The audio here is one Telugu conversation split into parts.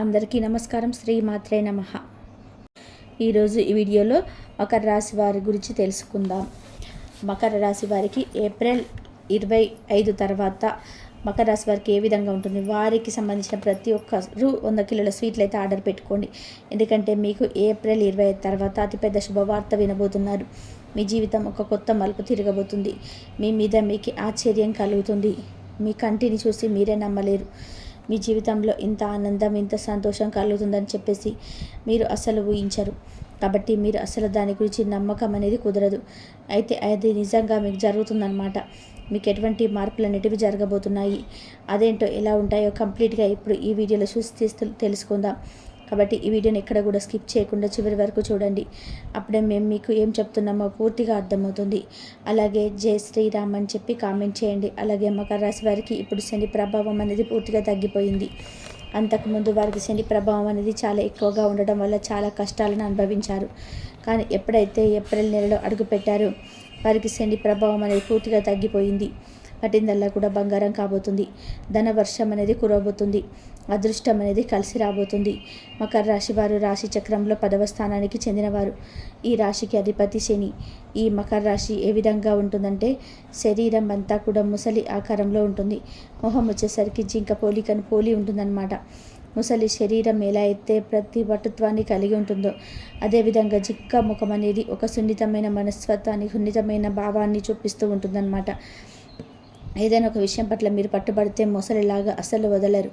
అందరికీ నమస్కారం. శ్రీ మాత్రే నమ. ఈరోజు ఈ వీడియోలో మకర రాశి వారి గురించి తెలుసుకుందాం. మకర రాశి వారికి ఏప్రిల్ ఇరవై ఐదు తర్వాత మకర రాశి వారికి ఏ విధంగా ఉంటుంది? వారికి సంబంధించిన ప్రతి ఒక్కరు వంద కిలోల స్వీట్లు అయితే ఆర్డర్ పెట్టుకోండి. ఎందుకంటే మీకు ఏప్రిల్ ఇరవై ఐదు తర్వాత అతిపెద్ద శుభవార్త వినబోతున్నారు. మీ జీవితం ఒక కొత్త మలుపు తిరగబోతుంది. మీ మీద మీకు ఆశ్చర్యం కలుగుతుంది. మీ కంటిని చూసి మీరే నమ్మలేరు. మీ జీవితంలో ఇంత ఆనందం ఇంత సంతోషం కలుగుతుందని చెప్పేసి మీరు అసలు ఊహించరు. కాబట్టి మీరు అసలు దాని గురించి నమ్మకం అనేది కుదరదు. అయితే అది నిజంగా మీకు జరుగుతుందన్నమాట. మీకు ఎటువంటి మార్పులు అనేటివి జరగబోతున్నాయి అదేంటో ఎలా ఉంటాయో కంప్లీట్గా ఇప్పుడు ఈ వీడియోలో చూసి తెలుసుకుందాం. కాబట్టి ఈ వీడియోని ఎక్కడ కూడా స్కిప్ చేయకుండా చివరి వరకు చూడండి. అప్పుడే మేము మీకు ఏం చెప్తున్నామో పూర్తిగా అర్థమవుతుంది. అలాగే జై శ్రీరామ్ అని చెప్పి కామెంట్ చేయండి. అలాగే మకర రాశి వారికి ఇప్పుడు శని ప్రభావం అనేది పూర్తిగా తగ్గిపోయింది. అంతకుముందు వారికి శని ప్రభావం అనేది చాలా ఎక్కువగా ఉండడం వల్ల చాలా కష్టాలను అనుభవించారు. కానీ ఎప్పుడైతే ఏప్రిల్ నెలలో అడుగుపెట్టారో వారికి శని ప్రభావం అనేది పూర్తిగా తగ్గిపోయింది. పట్టిందల్లా కూడా బంగారం కాబోతుంది. ధన వర్షం అనేది కురవబోతుంది. అదృష్టం అనేది కలిసి రాబోతుంది. మకర రాశి వారు రాశి చక్రంలో పదవ స్థానానికి చెందినవారు. ఈ రాశికి అధిపతి శని. ఈ మకర రాశి ఏ విధంగా ఉంటుందంటే శరీరం అంతా కూడా ముసలి ఆకారంలో ఉంటుంది. మొహం వచ్చేసరికి జింక పోలికను పోలి ఉంటుందన్నమాట. ముసలి శరీరం ఎలా అయితే ప్రతి వటుత్వాన్ని కలిగి ఉంటుందో అదేవిధంగా జిక్క ముఖం అనేది ఒక సున్నితమైన మనస్తత్వాన్ని సున్నితమైన భావాన్ని చూపిస్తూ ఉంటుందన్నమాట. ఏదైనా ఒక విషయం పట్ల మీరు పట్టుబడితే మొసలిలాగా అసలు వదలరు.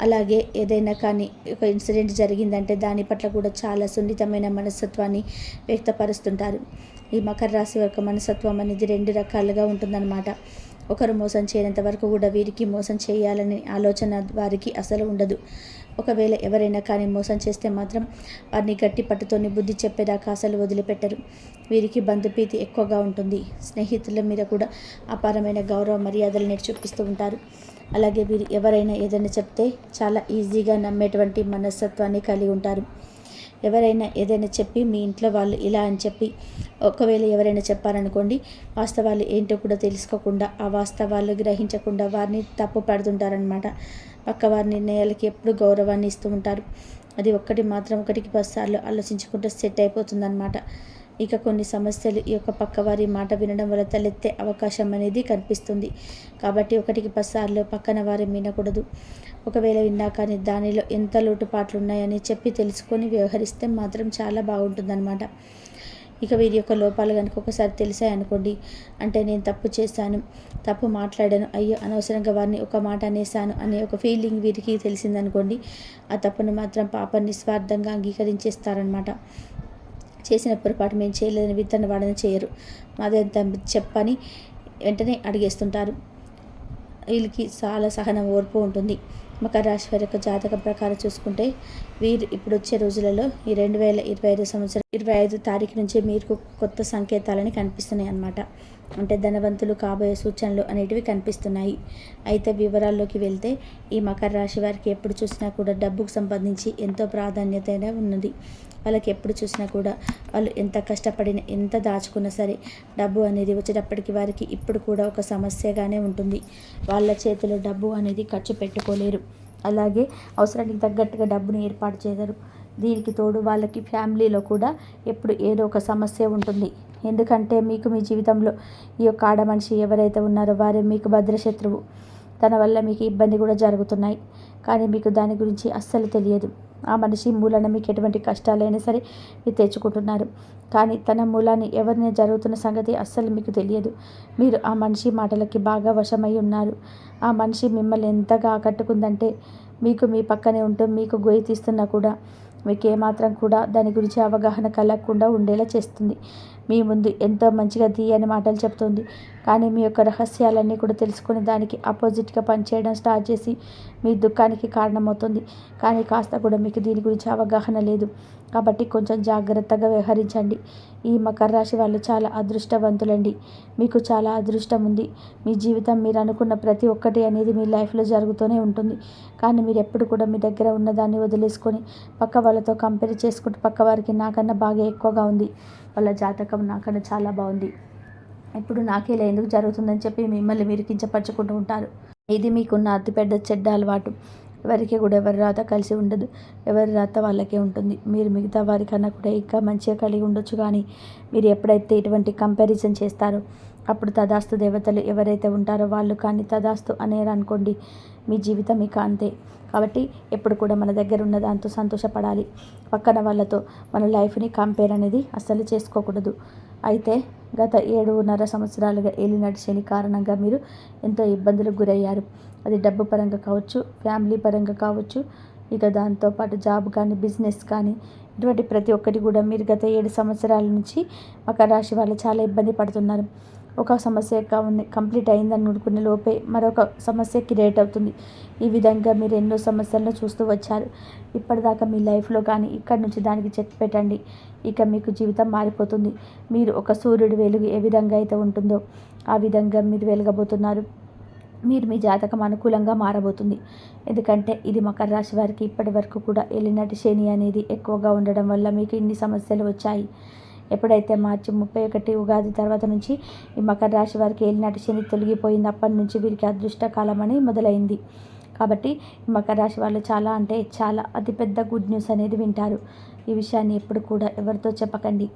అలాగే ఏదైనా కానీ ఒక ఇన్సిడెంట్ జరిగిందంటే దాని పట్ల కూడా చాలా సున్నితమైన మనస్తత్వాన్ని వ్యక్తపరుస్తుంటారు. ఈ మకర రాశి యొక్క మనస్తత్వం అనేది రెండు రకాలుగా ఉంటుందన్నమాట. ఒకరు మోసం చేయనంత వరకు కూడా వీరికి మోసం చేయాలనే ఆలోచన వారికి అసలు ఉండదు. ఒకవేళ ఎవరైనా కానీ మోసం చేస్తే మాత్రం వారిని గట్టి పట్టుతోని బుద్ధి చెప్పేదాకా అసలు వదిలిపెట్టరు. వీరికి బంధుప్రీతి ఎక్కువగా ఉంటుంది. స్నేహితుల మీద కూడా అపారమైన గౌరవ మర్యాదలు చూపిస్తూ ఉంటారు. అలాగే వీరు ఎవరైనా ఏదైనా చెప్తే చాలా ఈజీగా నమ్మేటువంటి మనస్తత్వాన్ని కలిగి ఉంటారు. ఎవరైనా ఏదైనా చెప్పి మీ ఇంట్లో వాళ్ళు ఇలా అని చెప్పి ఒకవేళ ఎవరైనా చెప్పారనుకోండి వాస్తవాలు ఏంటో కూడా తెలుసుకోకుండా ఆ వాస్తవాలు గ్రహించకుండా వారిని తప్పు పడుతుంటారనమాట పక్కవారి నిర్ణయాలకి ఎప్పుడు గౌరవాన్ని ఇస్తూ ఉంటారు. అది ఒక్కటి మాత్రం ఒకటికి పదిసార్లు ఆలోచించుకుంటే సెట్ అయిపోతుందన్నమాట. ఇక కొన్ని సమస్యలు ఈ యొక్క పక్కవారి మాట వినడం వల్ల తలెత్తే అవకాశం అనేది కనిపిస్తుంది. కాబట్టి ఒకటికి పదిసార్లు పక్కన వారి వినకూడదు. ఒకవేళ విన్నా కానీ దానిలో ఎంత లోటుపాట్లు ఉన్నాయని చెప్పి తెలుసుకొని వ్యవహరిస్తే మాత్రం చాలా బాగుంటుందన్నమాట. ఇక వీరి యొక్క లోపాలు కనుక ఒకసారి తెలిసాయి అనుకోండి అంటే నేను తప్పు చేశాను తప్పు మాట్లాడాను అయ్యో అనవసరంగా వారిని ఒక మాట అనేసాను అనే ఒక ఫీలింగ్ వీరికి తెలిసిందనుకోండి ఆ తప్పును మాత్రం పాప నిస్వార్థంగా అంగీకరించేస్తారనమాట చేసిన పొరపాటు మేము చేయలేదని విత్తన వాడని చేయరు. మాదంతా చెప్పని వెంటనే అడిగేస్తుంటారు. వీళ్ళకి చాలా సహనం ఓర్పు ఉంటుంది. మకర రాశి వారి యొక్క జాతకం ప్రకారం చూసుకుంటే వీరు ఇప్పుడు వచ్చే రోజులలో ఈ రెండు వేల ఇరవై ఐదు సంవత్సరం ఇరవై ఐదు తారీఖు నుంచి మీకు కొత్త సంకేతాలని కనిపిస్తున్నాయి అన్నమాట. అంటే ధనవంతులు కాబోయే సూచనలు అనేటివి కనిపిస్తున్నాయి. అయితే వివరాల్లోకి వెళ్తే ఈ మకర రాశి వారికి ఎప్పుడు చూసినా కూడా డబ్బుకు సంబంధించి ఎంతో ప్రాధాన్యత ఉన్నది. వాళ్ళకి ఎప్పుడు చూసినా కూడా వాళ్ళు ఎంత కష్టపడిన ఎంత దాచుకున్నా సరే డబ్బు అనేది వచ్చేటప్పటికి వారికి ఇప్పుడు కూడా ఒక సమస్యగానే ఉంటుంది. వాళ్ళ చేతిలో డబ్బు అనేది ఖర్చు పెట్టుకోలేరు. అలాగే అవసరానికి తగ్గట్టుగా డబ్బును ఏర్పాటు చేయగలరు దీనికి తోడు వాళ్ళకి ఫ్యామిలీలో కూడా ఎప్పుడు ఏదో ఒక సమస్య ఉంటుంది. ఎందుకంటే మీకు మీ జీవితంలో ఈ యొక్క ఆడ మనిషి ఎవరైతే ఉన్నారో వారే మీకు భద్రశత్రువు. తన వల్ల మీకు ఇబ్బంది కూడా జరుగుతున్నాయి. కానీ మీకు దాని గురించి అస్సలు తెలియదు. ఆ మనిషి మూలన మీకు ఎటువంటి కష్టాలైనా సరే మీరు తెచ్చుకుంటున్నారు. కానీ తన మూలాన్ని ఎవరిని జరుగుతున్న సంగతి అస్సలు మీకు తెలియదు. మీరు ఆ మనిషి మాటలకి బాగా వశమై ఉన్నారు. ఆ మనిషి మిమ్మల్ని ఎంతగా ఆకట్టుకుందంటే మీకు మీ పక్కనే ఉంటూ మీకు గొయ్యి తీస్తున్నా కూడా మీకు ఏమాత్రం కూడా దాని గురించి అవగాహన కలగకుండా ఉండేలా చేస్తుంది. మీ ముందు ఎంతో మంచిగా తీయని మాటలు చెప్తుంది. కానీ మీ యొక్క రహస్యాలన్నీ కూడా తెలుసుకుని దానికి ఆపోజిట్గా పనిచేయడం స్టార్ట్ చేసి మీ దుఃఖానికి కారణమవుతుంది. కానీ కాస్త కూడా మీకు దీని గురించి అవగాహన లేదు. కాబట్టి కొంచెం జాగ్రత్తగా వ్యవహరించండి. ఈ మకర రాశి వాళ్ళు చాలా అదృష్టవంతులండి. మీకు చాలా అదృష్టం ఉంది. మీ జీవితం మీరు అనుకున్న ప్రతి ఒక్కటి అనేది మీ లైఫ్లో జరుగుతూనే ఉంటుంది. కానీ మీరు ఎప్పుడు కూడా మీ దగ్గర ఉన్నదాన్ని వదిలేసుకొని పక్క వాళ్ళతో కంపేర్ చేసుకుంటూ పక్క వారికి నాకన్నా బాగా ఎక్కువగా ఉంది. వాళ్ళ జాతకం నాకన్నా చాలా బాగుంది. ఇప్పుడు నాకేలా ఎందుకు జరుగుతుందని చెప్పి మిమ్మల్ని మీరు కించపరచుకుంటూ ఉంటారు. ఇది మీకున్న అతిపెద్ద చెడ్డ అలవాటు. ఎవరికి కూడా ఎవరి రాత కలిసి ఉండదు. ఎవరి రాత వాళ్ళకే ఉంటుంది. మీరు మిగతా వారికన్నా కూడా ఇంకా మంచిగా కలిగి ఉండొచ్చు కానీ మీరు ఎప్పుడైతే ఇటువంటి కంపారిజన్ చేస్తారో అప్పుడు తదాస్తు దేవతలు ఎవరైతే ఉంటారో వాళ్ళు కానీ తదాస్తు అనేరు అనుకోండి మీ జీవితం ఇక అంతే. కాబట్టి ఎప్పుడు కూడా మన దగ్గర ఉన్న దాంతో సంతోషపడాలి. పక్కన వాళ్ళతో మన లైఫ్ని కంపేర్ అనేది అస్సలు చేసుకోకూడదు. అయితే గత ఏడున్నర సంవత్సరాలుగా ఏలి నడిచేని కారణంగా మీరు ఎంతో ఇబ్బందులకు గురయ్యారు. అది డబ్బు పరంగా కావచ్చు ఫ్యామిలీ పరంగా కావచ్చు ఇక దాంతోపాటు జాబ్ కానీ బిజినెస్ కానీ ఇటువంటి ప్రతి ఒక్కటి కూడా మీరు గత ఏడు సంవత్సరాల నుంచి మకర రాశి వాళ్ళు చాలా ఇబ్బంది పడుతున్నారు. ఒక సమస్య కంప్లీట్ అయిందని అనుకునే లోపే మరొక సమస్య క్రియేట్ అవుతుంది. ఈ విధంగా మీరు ఎన్నో సమస్యలను చూస్తూ వచ్చారు. ఇప్పటిదాకా మీ లైఫ్లో కానీ ఇక్కడి నుంచి దానికి చెక్ పెట్టండి. ఇక మీకు జీవితం మారిపోతుంది. మీరు ఒక సూర్యుడు వెలుగు ఏ విధంగా అయితే ఉంటుందో ఆ విధంగా మీరు వెలగబోతున్నారు. మీరు మీ జాతకం అనుకూలంగా మారబోతుంది. ఎందుకంటే ఇది మకర రాశి వారికి ఇప్పటి వరకు కూడా ఎలినటి శని అనేది ఎక్కువగా ఉండడం వల్ల మీకు ఇన్ని సమస్యలు వచ్చాయి. ఎప్పుడైతే మార్చి ముప్పై ఒకటి ఉగాది తర్వాత నుంచి ఈ మకర రాశి వారికి ఏలినాటి శని తొలగిపోయింది అప్పటి నుంచి వీరికి అదృష్టకాలం అని మొదలైంది. కాబట్టి మకర రాశి వాళ్ళు చాలా అంటే చాలా అతిపెద్ద గుడ్ న్యూస్ అనేది వింటారు. ఈ విషయాన్ని ఎప్పుడు కూడా ఎవరితో చెప్పకండి.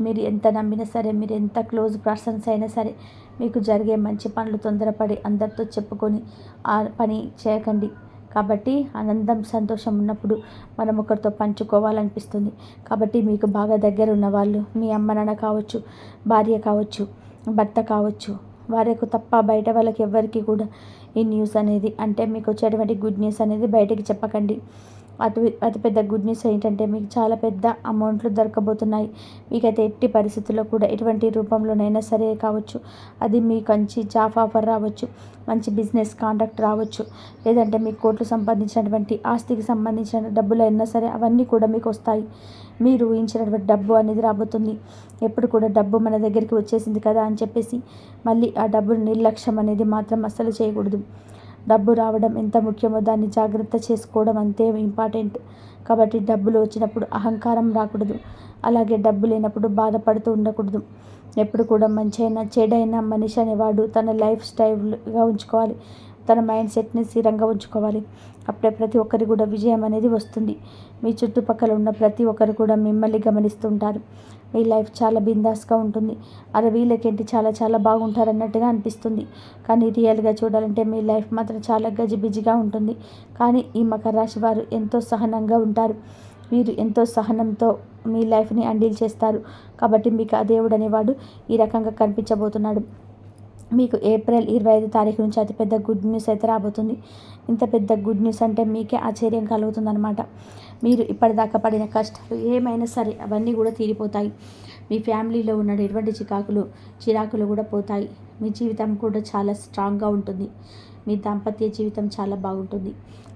మీరు ఎంత నమ్మినా సరే మీరు ఎంత క్లోజ్ పర్సన్స్ అయినా సరే మీకు జరిగే మంచి పనులు తొందరపడి అందరితో చెప్పుకొని ఆ పని చేయకండి. కాబట్టి ఆనందం సంతోషం ఉన్నప్పుడు మనం ఒకరితో పంచుకోవాలనిపిస్తుంది. కాబట్టి మీకు బాగా దగ్గర ఉన్న వాళ్ళు మీ అమ్మ నాన్న కావచ్చు భార్య కావచ్చు భర్త కావచ్చు వారికి తప్ప బయట వాళ్ళకి ఎవ్వరికి కూడా ఈ న్యూస్ అనేది అంటే మీకు వచ్చేటువంటి గుడ్ న్యూస్ అనేది బయటకి చెప్పకండి. అతి అతిపెద్ద గుడ్ న్యూస్ ఏంటంటే మీకు చాలా పెద్ద అమౌంట్లు దొరకబోతున్నాయి. మీకైతే ఎట్టి పరిస్థితుల్లో కూడా ఎటువంటి రూపంలోనైనా సరే కావచ్చు. అది మీకు మంచి జాబ్ ఆఫర్ రావచ్చు మంచి బిజినెస్ కాంటాక్ట్ రావచ్చు. లేదంటే మీకు కోట్లు సంపాదించినటువంటి ఆస్తికి సంబంధించిన డబ్బులు అయినా సరే అవన్నీ కూడా మీకు వస్తాయి. మీరు ఊహించినటువంటి డబ్బు అనేది రాబోతుంది. ఎప్పుడు కూడా డబ్బు మన దగ్గరికి వచ్చేసింది కదా అని చెప్పేసి మళ్ళీ ఆ డబ్బును నిర్లక్ష్యం అనేది మాత్రం అస్సలు చేయకూడదు. డబ్బు రావడం ఎంత ముఖ్యమో దాన్ని జాగ్రత్త చేసుకోవడం అంతే ఇంపార్టెంట్. కాబట్టి డబ్బులు వచ్చినప్పుడు అహంకారం రాకూడదు. అలాగే డబ్బు లేనప్పుడు బాధపడుతూ ఉండకూడదు. ఎప్పుడు కూడా మంచి అయినా చెడైనా మనిషి అనేవాడు తన లైఫ్ స్టైల్గా ఉంచుకోవాలి. తన మైండ్ సెట్ని స్థిరంగా ఉంచుకోవాలి. అప్పుడే ప్రతి ఒక్కరి కూడా విజయం అనేది వస్తుంది. మీ చుట్టుపక్కల ఉన్న ప్రతి ఒక్కరు కూడా మిమ్మల్ని గమనిస్తుంటారు. మీ లైఫ్ చాలా బిందాస్గా ఉంటుంది. అరే వీళ్ళకేంటి? చాలా చాలా బాగుంటారు అన్నట్టుగా అనిపిస్తుంది. కానీ రియల్గా చూడాలంటే మీ లైఫ్ మాత్రం చాలా గజిబిజిగా ఉంటుంది. కానీ ఈ మకర రాశి వారు ఎంతో సహనంగా ఉంటారు. మీరు ఎంతో సహనంతో మీ లైఫ్ని హ్యాండిల్ చేస్తారు. కాబట్టి మీకు ఆ దేవుడు అనేవాడు ఈ రకంగా కనిపించబోతున్నాడు. మీకు ఏప్రిల్ ఇరవై ఐదు తారీఖు నుంచి అతిపెద్ద గుడ్ న్యూస్ అయితే రాబోతుంది. ఇంత పెద్ద గుడ్ న్యూస్ అంటే మీకే ఆశ్చర్యం కలుగుతుందనమాట మీరు ఇప్పటిదాకా పడిన కష్టాలు ఏమైనా సరే అవన్నీ కూడా తీరిపోతాయి. మీ ఫ్యామిలీలో ఉన్న ఎటువంటి చికాకులు చిరాకులు కూడా పోతాయి. మీ జీవితం కూడా చాలా స్ట్రాంగ్గా ఉంటుంది. మీ దాంపత్య జీవితం చాలా బాగుంటుంది.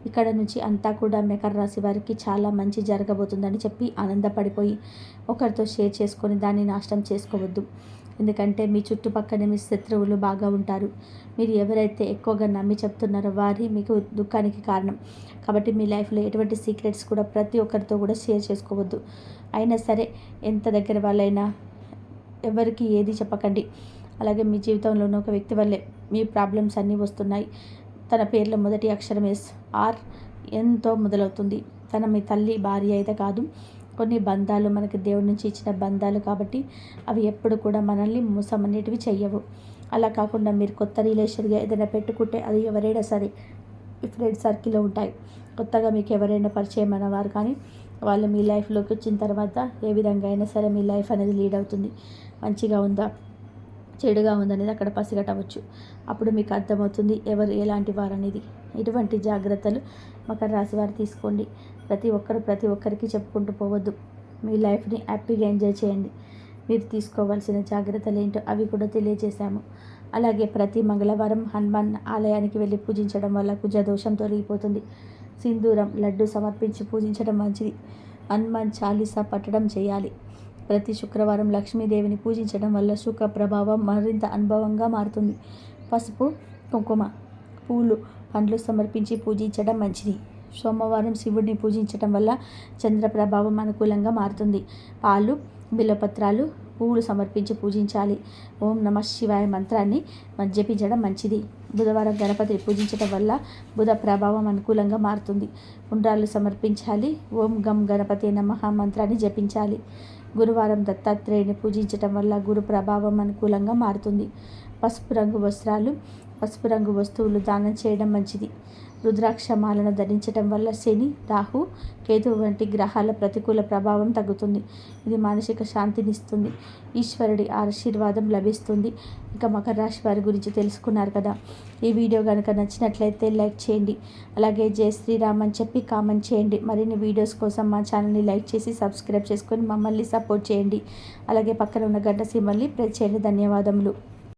ఇక్కడ నుంచి అంతా కూడా మెకర రాశి వారికి చాలా మంచి జరగబోతుందని చెప్పి ఆనందపడిపోయి ఒకరితో షేర్ చేసుకొని దాన్ని నాశనం చేసుకోవద్దు. ఎందుకంటే మీ చుట్టుపక్కన మీ శత్రువులు బాగా ఉంటారు. మీరు ఎవరైతే ఎక్కువగా నమ్మి చెప్తున్నారో వారి మీకు దుఃఖానికి కారణం. కాబట్టి మీ లైఫ్లో ఎటువంటి సీక్రెట్స్ కూడా ప్రతి ఒక్కరితో కూడా షేర్ చేసుకోవద్దు. అయినా సరే ఎంత దగ్గర వాళ్ళైనా ఎవరికి ఏది చెప్పకండి. అలాగే మీ జీవితంలోనూ ఒక వ్యక్తి వల్లే మీ ప్రాబ్లమ్స్ అన్నీ వస్తున్నాయి. తన పేర్లో మొదటి అక్షరం ఎస్ ఆర్ ఎంతో మొదలవుతుంది. తన మీ తల్లి భార్య అయితే కాదు. కొన్ని బంధాలు మనకి దేవుడి నుంచి ఇచ్చిన బంధాలు కాబట్టి అవి ఎప్పుడు కూడా మనల్ని మోసం అనేటివి చెయ్యవు. అలా కాకుండా మీరు కొత్త రిలేషన్గా ఏదైనా పెట్టుకుంటే అది ఎవరైనా సరే ఫ్రెండ్ సర్కిల్లో ఉంటాయి. కొత్తగా మీకు ఎవరైనా పరిచయం అన్నవారు కానీ వాళ్ళు మీ లైఫ్లోకి వచ్చిన తర్వాత ఏ విధంగా అయినా సరే మీ లైఫ్ అనేది లీడ్ అవుతుంది. మంచిగా ఉందా? చెడుగా ఉందనేది అక్కడ పసిగట్టవచ్చు. అప్పుడు మీకు అర్థమవుతుంది ఎవరు ఎలాంటి వారు అనేది ఇటువంటి జాగ్రత్తలు మకర రాశి వారు తీసుకోండి. ప్రతి ఒక్కరు ప్రతి ఒక్కరికి చెప్పుకుంటూ పోవద్దు. మీ లైఫ్ని హ్యాపీగా ఎంజాయ్ చేయండి. మీరు తీసుకోవాల్సిన జాగ్రత్తలు ఏంటో అవి కూడా తెలియజేశాము. అలాగే ప్రతి మంగళవారం హనుమాన్ ఆలయానికి వెళ్ళి పూజించడం వల్ల కుజదోషం తొలగిపోతుంది. సింధూరం లడ్డు సమర్పించి పూజించడం మంచిది. హనుమాన్ చాలీసా పట్టడం చేయాలి. ప్రతి శుక్రవారం లక్ష్మీదేవిని పూజించడం వల్ల సుఖ ప్రభావం మరింత అనుభవంగా మారుతుంది. పసుపు కుంకుమ పూలు పండ్లు సమర్పించి పూజించడం మంచిది. సోమవారం శివుడిని పూజించడం వల్ల చంద్ర ప్రభావం అనుకూలంగా మారుతుంది. పాలు బిల్లపత్రాలు పువ్వులు సమర్పించి పూజించాలి. ఓం నమ శివాయ మంత్రాన్ని జపించడం మంచిది. బుధవారం గణపతిని పూజించడం వల్ల బుధ ప్రభావం అనుకూలంగా మారుతుంది. ఉండ్రాలు సమర్పించాలి. ఓం గం గణపతి నమ మంత్రాన్ని జపించాలి. గురువారం దత్తాత్రేయుని పూజించటం వల్ల గురు ప్రభావం అనుకూలంగా మారుతుంది. పసుపు రంగు వస్త్రాలు పసుపు రంగు వస్తువులు దానం చేయడం మంచిది. రుద్రాక్షమాలను ధరించడం వల్ల శని రాహు కేతు వంటి గ్రహాల ప్రతికూల ప్రభావం తగ్గుతుంది. ఇది మానసిక శాంతినిస్తుంది ఈశ్వరుడి ఆశీర్వాదం లభిస్తుంది. ఇంకా మకర రాశి వారి గురించి తెలుసుకున్నారు కదా. ఈ వీడియో కనుక నచ్చినట్లయితే లైక్ చేయండి. అలాగే జయ శ్రీరామ్ అని చెప్పి కామెంట్ చేయండి. మరిన్ని వీడియోస్ కోసం మా ఛానల్ని లైక్ చేసి సబ్స్క్రైబ్ చేసుకొని మమ్మల్ని సపోర్ట్ చేయండి. అలాగే పక్కన ఉన్న గంట సీమల్ని ప్రెస్ చేయండి. ధన్యవాదములు.